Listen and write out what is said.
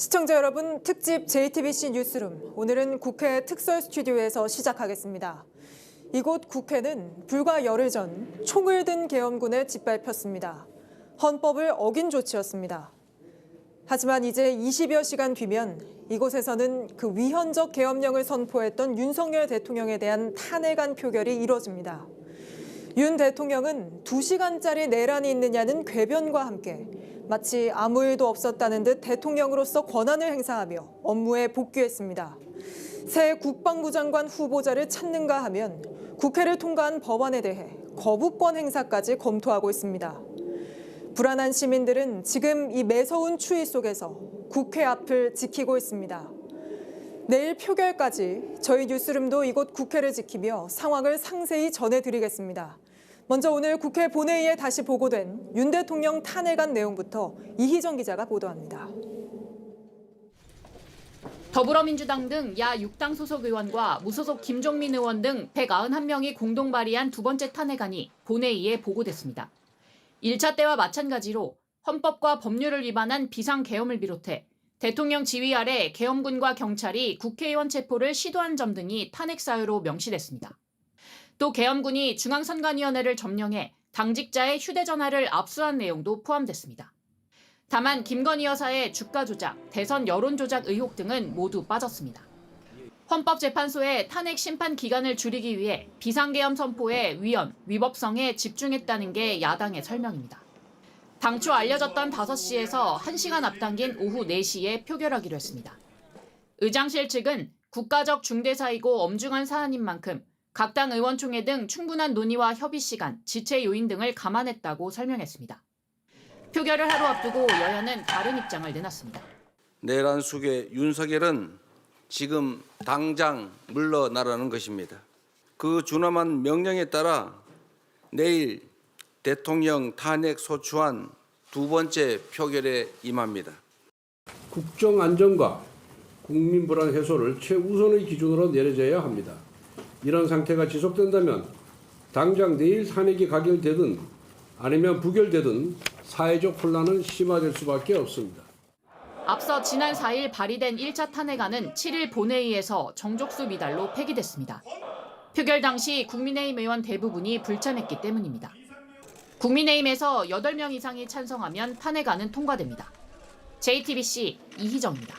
시청자 여러분, 특집 JTBC 뉴스룸. 오늘은 국회 특설 스튜디오에서 시작하겠습니다. 이곳 국회는 불과 열흘 전 총을 든 계엄군에 짓밟혔습니다. 헌법을 어긴 조치였습니다. 하지만 이제 20여 시간 뒤면 이곳에서는 그 위헌적 계엄령을 선포했던 윤석열 대통령에 대한 탄핵안 표결이 이뤄집니다. 윤 대통령은 2시간짜리 내란이 있느냐는 궤변과 함께 마치 아무 일도 없었다는 듯 대통령으로서 권한을 행사하며 업무에 복귀했습니다. 새 국방부 장관 후보자를 찾는가 하면 국회를 통과한 법안에 대해 거부권 행사까지 검토하고 있습니다. 불안한 시민들은 지금 이 매서운 추위 속에서 국회 앞을 지키고 있습니다. 내일 표결까지 저희 뉴스룸도 이곳 국회를 지키며 상황을 상세히 전해드리겠습니다. 먼저 오늘 국회 본회의에 다시 보고된 윤 대통령 탄핵안 내용부터 이희정 기자가 보도합니다. 더불어민주당 등 야 6당 소속 의원과 무소속 김종민 의원 등 191명이 공동 발의한 두 번째 탄핵안이 본회의에 보고됐습니다. 1차 때와 마찬가지로 헌법과 법률을 위반한 비상계엄을 비롯해 대통령 지휘 아래 계엄군과 경찰이 국회의원 체포를 시도한 점 등이 탄핵 사유로 명시됐습니다. 또 계엄군이 중앙선관위원회를 점령해 당직자의 휴대전화를 압수한 내용도 포함됐습니다. 다만 김건희 여사의 주가 조작, 대선 여론 조작 의혹 등은 모두 빠졌습니다. 헌법재판소의 탄핵 심판 기간을 줄이기 위해 비상계엄 선포의 위헌, 위법성에 집중했다는 게 야당의 설명입니다. 당초 알려졌던 5시에서 1시간 앞당긴 오후 4시에 표결하기로 했습니다. 의장실 측은 국가적 중대사이고 엄중한 사안인 만큼 각 당 의원총회 등 충분한 논의와 협의 시간, 지체 요인 등을 감안했다고 설명했습니다. 표결을 하루 앞두고 여야는 다른 입장을 내놨습니다. 내란 속에 윤석열은 지금 당장 물러나라는 것입니다. 그 준엄한 명령에 따라 내일 대통령 탄핵 소추안 두 번째 표결에 임합니다. 국정 안정과 국민 불안 해소를 최우선의 기준으로 내려져야 합니다. 이런 상태가 지속된다면 당장 내일 탄핵이 가결되든 아니면 부결되든 사회적 혼란은 심화될 수밖에 없습니다. 앞서 지난 4일 발의된 1차 탄핵안은 7일 본회의에서 정족수 미달로 폐기됐습니다. 표결 당시 국민의힘 의원 대부분이 불참했기 때문입니다. 국민의힘에서 8명 이상이 찬성하면 탄핵안은 통과됩니다. JTBC 이희정입니다.